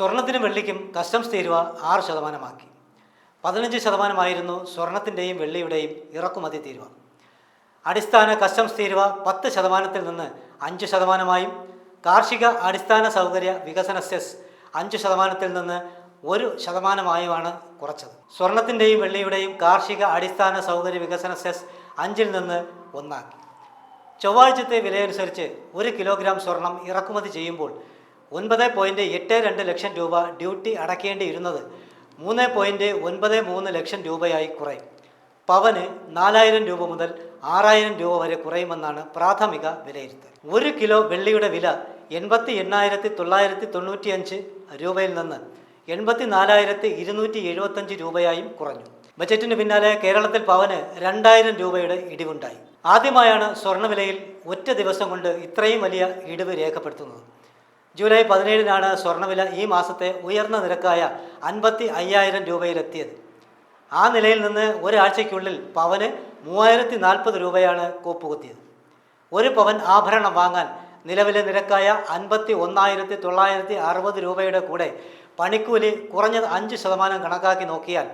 സ്വർണത്തിനും വെള്ളിക്കും customs തീരുവ ആറ് ശതമാനമാക്കി. പതിനഞ്ച് ശതമാനമായിരുന്നു സ്വർണത്തിന്റെയും വെള്ളിയുടെയും ഇറക്കുമതി തീരുവ. അടിസ്ഥാന കസ്റ്റംസ് തീരുവ പത്ത് ശതമാനത്തിൽ നിന്ന് അഞ്ച് ശതമാനമായും കാർഷിക അടിസ്ഥാന സൗകര്യ വികസന സെസ് അഞ്ച് ശതമാനത്തിൽ നിന്ന് ഒരു ശതമാനമായുമാണ് കുറച്ചത്. സ്വർണത്തിന്റെയും വെള്ളിയുടെയും കാർഷിക അടിസ്ഥാന സൗകര്യ വികസന സെസ് അഞ്ചിൽ നിന്ന് ഒന്നാക്കി. ചൊവ്വാഴ്ചത്തെ വിലയനുസരിച്ച് ഒരു കിലോഗ്രാം സ്വർണം ഇറക്കുമതി ചെയ്യുമ്പോൾ ഒൻപത് പോയിന്റ് എട്ട് രണ്ട് ലക്ഷം രൂപ ഡ്യൂട്ടി അടയ്ക്കേണ്ടിയിരുന്നത് മൂന്ന് പോയിന്റ് ഒൻപത് മൂന്ന് ലക്ഷം രൂപയായി കുറയും. പവന് നാലായിരം രൂപ മുതൽ ആറായിരം രൂപ വരെ കുറയുമെന്നാണ് പ്രാഥമിക വിലയിരുത്തൽ. ഒരു കിലോ വെള്ളിയുടെ വില എൺപത്തി എണ്ണായിരത്തി തൊള്ളായിരത്തി തൊണ്ണൂറ്റിയഞ്ച് രൂപയിൽ നിന്ന് എൺപത്തി നാലായിരത്തി ഇരുന്നൂറ്റി എഴുപത്തഞ്ച് രൂപയായും കുറഞ്ഞു. ബജറ്റിന് പിന്നാലെ കേരളത്തിൽ പവന് രണ്ടായിരം രൂപയുടെ ഇടിവുണ്ടായി. ആദ്യമായാണ് സ്വർണവിലയിൽ ഒറ്റ ദിവസം കൊണ്ട് ഇത്രയും വലിയ ഇടിവ് രേഖപ്പെടുത്തുന്നത്. ജൂലൈ പതിനേഴിനാണ് സ്വർണവില ഈ മാസത്തെ ഉയർന്ന നിരക്കായ അൻപത്തി അയ്യായിരം രൂപയിലെത്തിയത്. ആ നിലയിൽ നിന്ന് ഒരാഴ്ചയ്ക്കുള്ളിൽ പവന് മൂവായിരത്തി നാൽപ്പത് രൂപയാണ് കൂപ്പുകുത്തിയത്. ഒരു പവൻ ആഭരണം വാങ്ങാൻ നിലവിലെ നിരക്കായ അൻപത്തി ഒന്നായിരത്തി തൊള്ളായിരത്തി അറുപത് രൂപയുടെ കൂടെ പണിക്കൂലി കുറഞ്ഞത് അഞ്ച് ശതമാനം കണക്കാക്കി നോക്കിയാൽ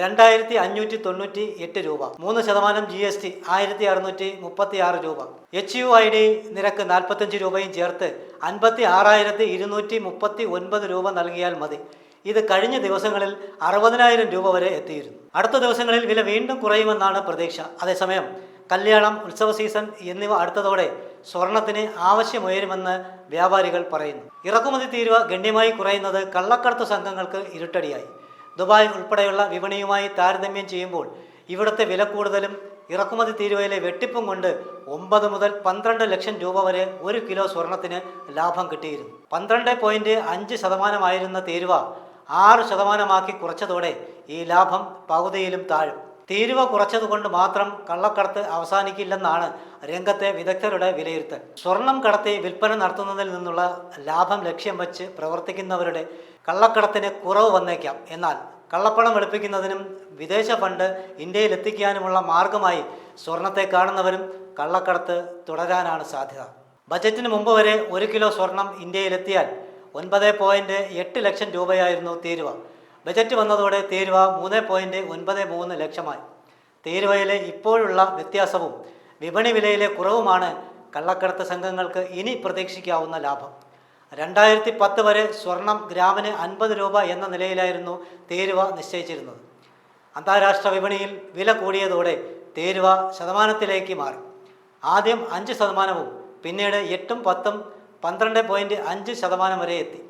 രണ്ടായിരത്തി അഞ്ഞൂറ്റി തൊണ്ണൂറ്റി എട്ട് രൂപ. മൂന്ന് ശതമാനം ജി എസ് ടി ആയിരത്തി അറുന്നൂറ്റി മുപ്പത്തി ആറ് രൂപ. എച്ച് യു ഐ ഡി നിരക്ക് നാൽപ്പത്തഞ്ച് രൂപയും ചേർത്ത് അൻപത്തി ആറായിരത്തി ഇരുന്നൂറ്റി മുപ്പത്തി ഒൻപത് രൂപ നൽകിയാൽ മതി. ഇത് കഴിഞ്ഞ ദിവസങ്ങളിൽ അറുപതിനായിരം രൂപ വരെ എത്തിയിരുന്നു. അടുത്ത ദിവസങ്ങളിൽ വില വീണ്ടും കുറയുമെന്നാണ് പ്രതീക്ഷ. അതേസമയം കല്യാണം ഉത്സവ സീസൺ എന്നിവ അടുത്തതോടെ സ്വർണത്തിന് ആവശ്യമുയരുമെന്ന് വ്യാപാരികൾ പറയുന്നു. ഇറക്കുമതി തീരുവ ഗണ്യമായി കുറയുന്നത് കള്ളക്കടത്ത് സംഘങ്ങൾക്ക് ഇരുട്ടടിയായി. ദുബായ് ഉൾപ്പെടെയുള്ള വിപണിയുമായി താരതമ്യം ചെയ്യുമ്പോൾ ഇവിടുത്തെ വില കൂടുതലും ഇറക്കുമതി തീരുവയിലെ വെട്ടിപ്പും കൊണ്ട് ഒമ്പത് മുതൽ പന്ത്രണ്ട് ലക്ഷം രൂപ വരെ ഒരു കിലോ സ്വർണത്തിന് ലാഭം കിട്ടിയിരുന്നു. പന്ത്രണ്ട് പോയിന്റ് അഞ്ച് ശതമാനമായിരുന്ന തീരുവ ആറ് ശതമാനമാക്കി കുറച്ചതോടെ ഈ ലാഭം പകുതിയിലും താഴും. തീരുവ കുറച്ചതുകൊണ്ട് മാത്രം കള്ളക്കടത്ത് അവസാനിക്കില്ലെന്നാണ് രംഗത്തെ വിദഗ്ധരുടെ വിലയിരുത്തൽ. സ്വർണം കടത്തി വിൽപ്പന നടത്തുന്നതിൽ നിന്നുള്ള ലാഭം ലക്ഷ്യം വച്ച് പ്രവർത്തിക്കുന്നവരുടെ കള്ളക്കടത്തിന് കുറവ് വന്നേക്കാം. എന്നാൽ കള്ളപ്പണം വെളുപ്പിക്കുന്നതിനും വിദേശ ഫണ്ട് ഇന്ത്യയിൽ എത്തിക്കാനുമുള്ള മാർഗമായി സ്വർണത്തെ കാണുന്നവരും കള്ളക്കടത്ത് തുടരാനാണ് സാധ്യത. ബജറ്റിന് മുമ്പ് വരെ ഒരു കിലോ സ്വർണം ഇന്ത്യയിലെത്തിയാൽ ഒൻപത് പോയിന്റ് എട്ട് ലക്ഷം രൂപയായിരുന്നു തീരുവ. ബജറ്റ് വന്നതോടെ തീരുവ മൂന്ന് പോയിന്റ് ഒൻപത് മൂന്ന് ലക്ഷമായി. തീരുവയിലെ ഇപ്പോഴുള്ള വ്യത്യാസവും വിപണി വിലയിലെ കുറവുമാണ് കള്ളക്കടത്ത് സംഘങ്ങൾക്ക് ഇനി പ്രതീക്ഷിക്കാവുന്ന ലാഭം. രണ്ടായിരത്തി പത്ത് വരെ സ്വർണം ഗ്രാമിന് അൻപത് രൂപ എന്ന നിലയിലായിരുന്നു തേരുവ നിശ്ചയിച്ചിരുന്നത്. അന്താരാഷ്ട്ര വിപണിയിൽ വില കൂടിയതോടെ തേരുവ ശതമാനത്തിലേക്ക് മാറി. ആദ്യം അഞ്ച് ശതമാനവും പിന്നീട് എട്ടും പത്തും പന്ത്രണ്ട് പോയിന്റ് അഞ്ച് ശതമാനം വരെ എത്തി.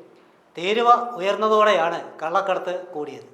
തീരുവ ഉയർന്നതോടെയാണ് കള്ളക്കടത്ത് കൂടിയത്.